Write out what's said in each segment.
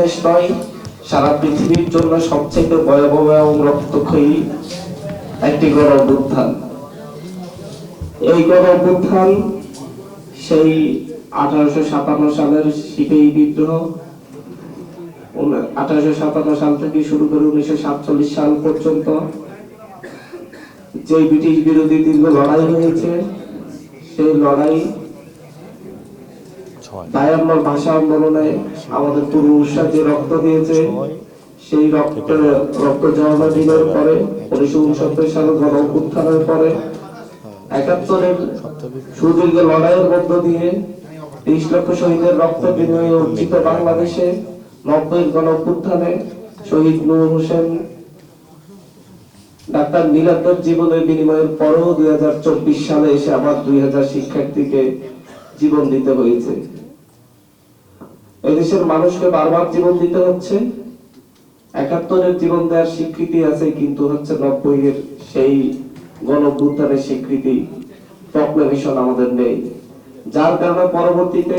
শেষ নয়, সারা পৃথিবীর জন্য সবচেয়ে ভয়াবহ এবং রক্তক্ষয়ী একটি গণ অভ্যুত্থান এই গণ অভ্যুত্থান সেই আঠারোশো সাতান্ন সালের সিপিআই বিদ্রোহ। আঠারোশো সাতান্ন সাল থেকে শুরু করে উনিশশো সাতচল্লিশ সাল পর্যন্ত যে ব্রিটিশ বিরোধী দীর্ঘ লড়াই হয়েছে সেই লড়াই আমাদের পূর্বপুরুষরা যে রক্ত দিয়েছে, সেই রক্ত রক্ত পরে, উনিশশো উনসত্তর সালে গণ পরে, একাত্তরের সুদীর্ঘ লড়াইয়ের মধ্য দিয়ে তেইশ লক্ষ শহীদের রক্ত বিনিময়ে অর্জিত বাংলাদেশে নব্বই গণ অভ্যুত্থানে শহীদ নূর হোসেন, ডাক্তার নীলাদ্দার জীবনের বিনিময়ের পরও দুই সালে এসে আবার দুই হাজার শিক্ষার্থীকে জীবন দিতে হয়েছে। এদেশের মানুষকে বারবার জীবন দিতে হচ্ছে। একাত্তরের জীবন দেওয়ার স্বীকৃতি আছে, কিন্তু হচ্ছে নব্বই এর সেই গণ স্বীকৃতি প্রক্লেমেশন আমাদের নেই। যার কারণে পরবর্তীতে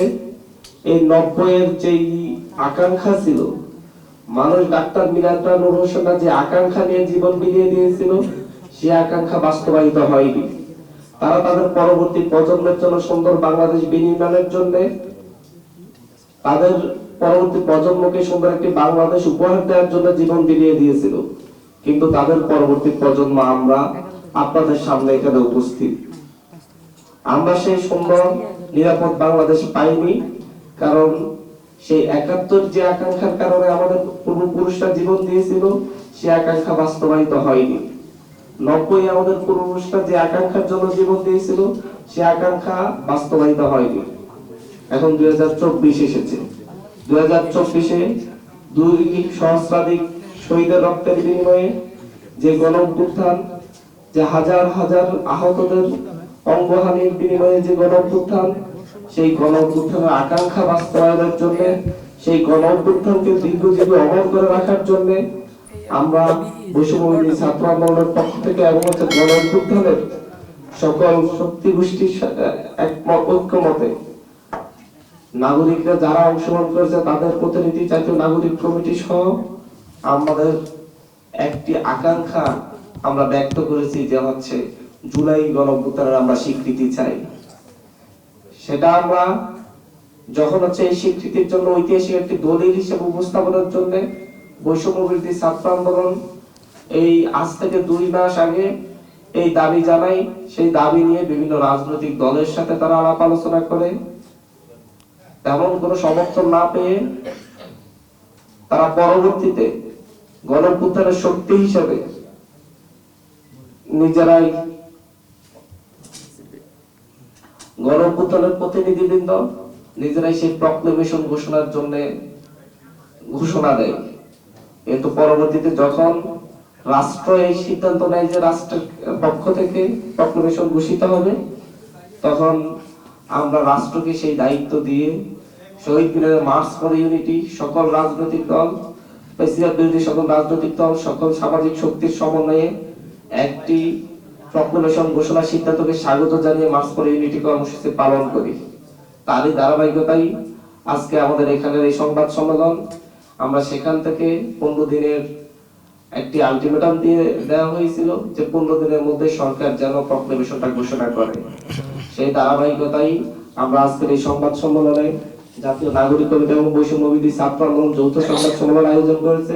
এই নব্বই এর যেই আকাঙ্ক্ষা ছিল, মানুষ ডাক্তার মিরাজরা নুর যে আকাঙ্ক্ষা নিয়ে জীবন বিলিয়ে দিয়েছিল, সে আকাঙ্ক্ষা বাস্তবায়িত হয়নি। তারা তাদের পরবর্তী প্রজন্মের জন্য সুন্দর বাংলাদেশ বিনির্মাণের জন্য তাদের পরবর্তী প্রজন্মকে সুন্দর একটি বাংলাদেশ উপহার দেওয়ার জন্য জীবন বিলিয়ে দিয়েছিল। কিন্তু তাদের পরবর্তী প্রজন্ম আমরা আপনাদের সামনে এখানে উপস্থিত। আমরা সেই সুন্দর, নিরাপদ বাংলাদেশ পাইনি, কারণ সেই একাত্তর যে আকাঙ্ক্ষার কারণে আমাদের পূর্বপুরুষরা জীবন দিয়েছিল, সে আকাঙ্ক্ষা বাস্তবায়িত হয়নি। নব্বই আমাদের পূর্বপুরুষরা যে আকাঙ্ক্ষার জন্য জীবন দিয়েছিল, সে আকাঙ্ক্ষা বাস্তবায়িত হয়নি। এখন দুই হাজার চব্বিশ এসেছে। দুই হাজার চব্বিশে দুই সহস্রাধিক শহীদের রক্তের বিনিময়ে যে গণ অভ্যুত্থান যে হাজার হাজার আহতদের অঙ্গহানির বিনিময়ে যে গণ অভ্যুত্থান সেই গণ অভ্যুত্থানের আকাঙ্ক্ষা বাস্তবায়নের জন্য, সেই গণ অভ্যুত্থানকে দীর্ঘজীবী অমর করে রাখার জন্য আমরা বৈষম্যবিরোধী ছাত্র আন্দোলনের পক্ষ থেকে এবং হচ্ছে গণ অভ্যুত্থানের সকল শক্তি গোষ্ঠীর একমত, ঐক্যমতে নাগরিকরা যারা অংশগ্রহণ করেছে তাদের প্রতিনিধি জাতীয় নাগরিক কমিটি সহ আমাদের একটি আকাঙ্ক্ষা আমরা ব্যক্ত করেছি যে হচ্ছে জুলাই গণঅভ্যুত্থানের আমরা স্বীকৃতি চাই। সেটা আমরা যখন হচ্ছে এই স্বীকৃতির জন্য ঐতিহাসিক একটি দলিল হিসেবে উপস্থাপনের জন্য বৈষম্য ছাত্র আন্দোলন এই আজ থেকে দুই মাস আগে এই দাবি জানাই, সেই দাবি নিয়ে বিভিন্ন রাজনৈতিক দলের সাথে তারা আলাপ আলোচনা করে। তেমন কোনো সমর্থন না পেয়ে তারা পরবর্তীতে গণপুত্থানের শক্তি হিসেবে নিজেরাই গণপুত্থানের প্রতিনিধিবৃন্দ নিজেরাই সেই প্রক্লেমেশন ঘোষণার জন্য ঘোষণা দেয়। কিন্তু পরবর্তীতে যখন রাষ্ট্র এই সিদ্ধান্ত নেয় যে রাষ্ট্রের পক্ষ থেকে প্রক্লেমেশন ঘোষিত হবে, তখন আমরা রাষ্ট্রকে সেই দায়িত্ব দিয়ে শহীদ মিনারে মার্চ ফর ইউনিটি সকল রাজনৈতিক দল প্রেসিডেন্ট বিরোধী সকল রাজনৈতিক দল, সকল সামাজিক শক্তির সমন্বয়ে একটি প্রক্লেমেশন ঘোষণা সিদ্ধান্তকে স্বাগত জানিয়ে মার্চ ফর ইউনিটি কর্মসূচি পালন করি। তারই ধারাবাহিকতাই আজকে আমাদের এখানের এই সংবাদ সম্মেলন। আমরা সেখান থেকে পনেরো দিনের একটি আলটিমেটাম দিয়ে দেওয়া হয়েছিল যে পনেরো দিনের মধ্যে সরকার যেন প্রক্লেমেশনটা ঘোষণা করে। সেই ধারাবাহিকতাই আমরা আজকের এই সংবাদ সম্মেলনে জাতীয় নাগরিক কমিটি এবং বৈষম্যবিধি ছাত্র আন্দোলন যৌথ সংবাদ সম্মেলন আয়োজন করেছে।